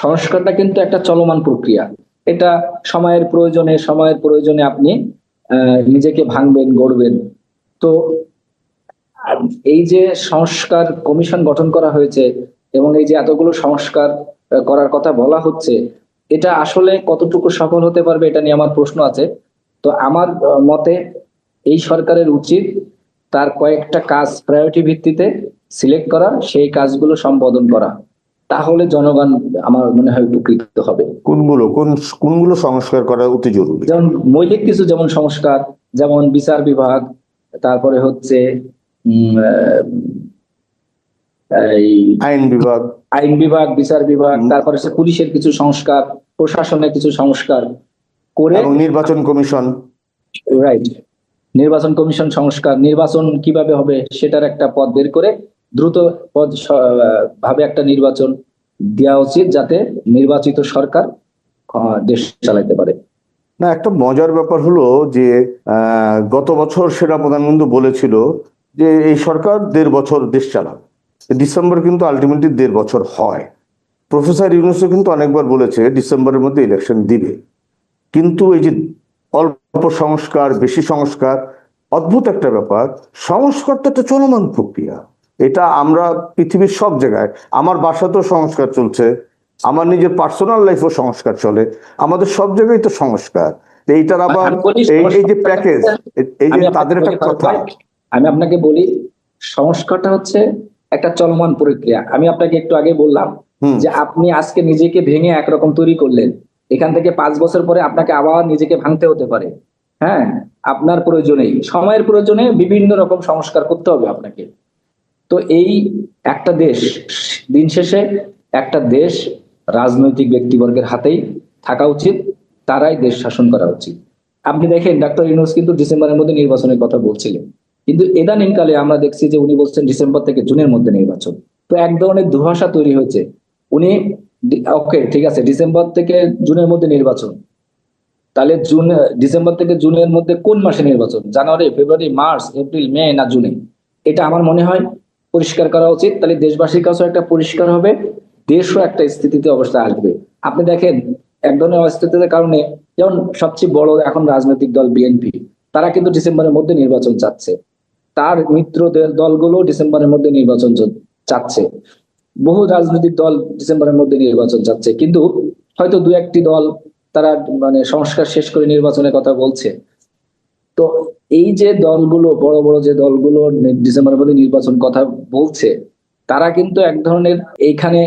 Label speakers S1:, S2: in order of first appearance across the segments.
S1: সংস্কারটা কিন্তু একটা চলমান প্রক্রিয়া। এটা সময়ের প্রয়োজনে সময়ের প্রয়োজনে আপনি নিজেকে ভাঙবেন, গড়বেন। তো এই যে সংস্কার কমিশন গঠন করা হয়েছে এবং এই যে এতগুলো সংস্কার করার কথা বলা হচ্ছে, এটা আসলে কতটুকু সফল হতে পারবে এটা নিয়ে আমার প্রশ্ন আছে। তো আমার মতে এই সরকারের উচিত তার কয়েকটা কাজ প্রায়োরিটি ভিত্তিতে সিলেক্ট করা, সেই কাজগুলো সম্পাদন করা। তাহলে জনগণ আমার মনে হয় উপকৃত হবে।
S2: কোনগুলো? কোন কোনগুলো সংস্কার করা অতি জরুরি?
S1: যেমন মৌলিক কিছু যেমন সংস্কার যেমন বিচার বিভাগ তারপরে হচ্ছে
S2: আইন বিভাগ।
S1: আইন বিভাগ বিচার বিভাগ তারপরে হচ্ছে পুলিশের কিছু সংস্কার প্রশাসনের কিছু সংস্কার করে
S2: নির্বাচন কমিশন।
S1: রাইট নির্বাচন কমিশন সংস্কার নির্বাচন কীভাবে হবে সেটার একটা পথ বের করে দ্রুত পদ ভাবে একটা নির্বাচন দেওয়া উচিত যাতে নির্বাচিত সরকার দেশ চালাইতে পারে।
S2: না, একটা মজার ব্যাপার হলো যে গত বছর সেনা প্রধানমন্ত্রী বলেছিল যে, এই সরকার দেড় বছর দেশ চালাবে। ডিসেম্বর কিন্তু আলটিমেটলি দেড় বছর হয়। প্রফেসর ইউনুসও কিন্তু অনেকবার বলেছে, ডিসেম্বরের মধ্যে ইলেকশন দিবে। কিন্তু এই যে অল্প সংস্কার, বেশি সংস্কার, অদ্ভুত একটা ব্যাপার সংস্কার তো একটা চলমান প্রক্রিয়া। এটা আমরা পৃথিবীর সব জায়গায়। আমার বাসাতেও সংস্কার চলছে আমার নিজের পার্সোনাল লাইফেও সংস্কার চলে আমাদের সব জায়গায় তো সংস্কার। এইটার আবার এই যে প্যাকেজ এই যে তাদের একটা কথা।
S1: আমি আপনাকে বলি সংস্কারটা হচ্ছে একটা চলমান প্রক্রিয়া। আমি আপনাকে একটু আগে বললাম যে আপনি আজকে নিজেকে ভেঙে একরকম তৈরি করলেন। এখান থেকে পাঁচ বছর পরে আপনাকে আবার নিজেকে ভাঙতে হতে পারে। হ্যাঁ আপনার প্রয়োজনেই। সময়ের প্রয়োজনে বিভিন্ন রকম সংস্কার করতে হবে আপনাকে। তো এই একটা দেশ দিন শেষে একটা দেশ রাজনৈতিক ব্যক্তিবর্গের হাতেই থাকা উচিত, তারাই দেশ শাসন করা উচিত। আপনি দেখেন, ডাক্তার ইউনুস কিন্তু ডিসেম্বরের মধ্যে নির্বাচনের কথা বলছিলেন। কিন্তু ইদানিংকালে আমরা দেখছি যে উনি বলছেন ডিসেম্বর থেকে জুনের মধ্যে নির্বাচন। তো এক ধরনের দুভাষা তৈরি হয়েছে। উনি ওকে, ঠিক আছে, ডিসেম্বর থেকে জুনের মধ্যে নির্বাচন। তাহলে জুন, ডিসেম্বর থেকে জুনের মধ্যে কোন মাসে নির্বাচন? জানুয়ারি, ফেব্রুয়ারি, মার্চ, এপ্রিল, মে না জুনে? এটা আমার মনে হয় পরিষ্কার করা উচিত। তাহলে দেশবাসীর কাছেও একটা পরিষ্কার হবে, দেশও একটা স্থিতিতে অবস্থা আসবে। আপনি দেখেন এক ধরনের অস্থিতির কারণে যেমন সবচেয়ে বড় এখন রাজনৈতিক দল বিএনপি তারা কিন্তু ডিসেম্বরের মধ্যে নির্বাচন চাচ্ছে। তার মিত্র দলগুলো ডিসেম্বরের মধ্যে নির্বাচন চাচ্ছে। বহু রাজনৈতিক দল ডিসেম্বরের মধ্যে নির্বাচন চাচ্ছে। কিন্তু হয়তো দু একটি দল তারা মানে সংস্কার শেষ করে নির্বাচনের কথা বলছে। তো এই যে দলগুলো বড় বড় যে দলগুলো ডিসেম্বরের মধ্যে নির্বাচন কথা বলছে তারা কিন্তু এক ধরনের এইখানে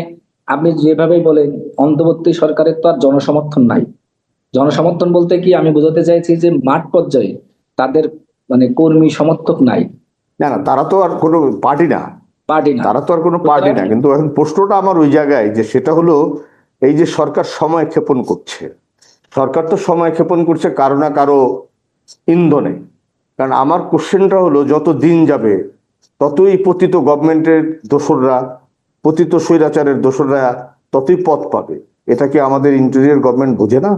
S1: আপনি যেভাবেই বলেন অন্তর্বর্তী সরকারের তো আর জনসমর্থন নাই। জনসমর্থন বলতে কি আমি বোঝাতে চাইছি যে মাঠ পর্যায়ে তাদের মানে কর্মী সমর্থক নাই।
S2: না না তারা তো আর কোনো পার্টি না।
S1: পার্টি না।
S2: তারা তো আর কোনো পার্টি না। কিন্তু এখন প্রশ্নটা আমার ওই জায়গায় যে সেটা হলো এই যে সরকার সময় ক্ষেপণ করছে। সরকার তো সময় ক্ষেপণ করছে কারও না কারও ইন্ধনে। কারণ আমার কোশ্চেনটা হলো, যত দিন যাবে, ততই পতিত গভর্নমেন্টের দোসররা, পতিত স্বৈরাচারের দোসররা ততই পথ পাবে। এটা কি আমাদের ইন্টেরিয়ার গভর্নমেন্ট বোঝে না?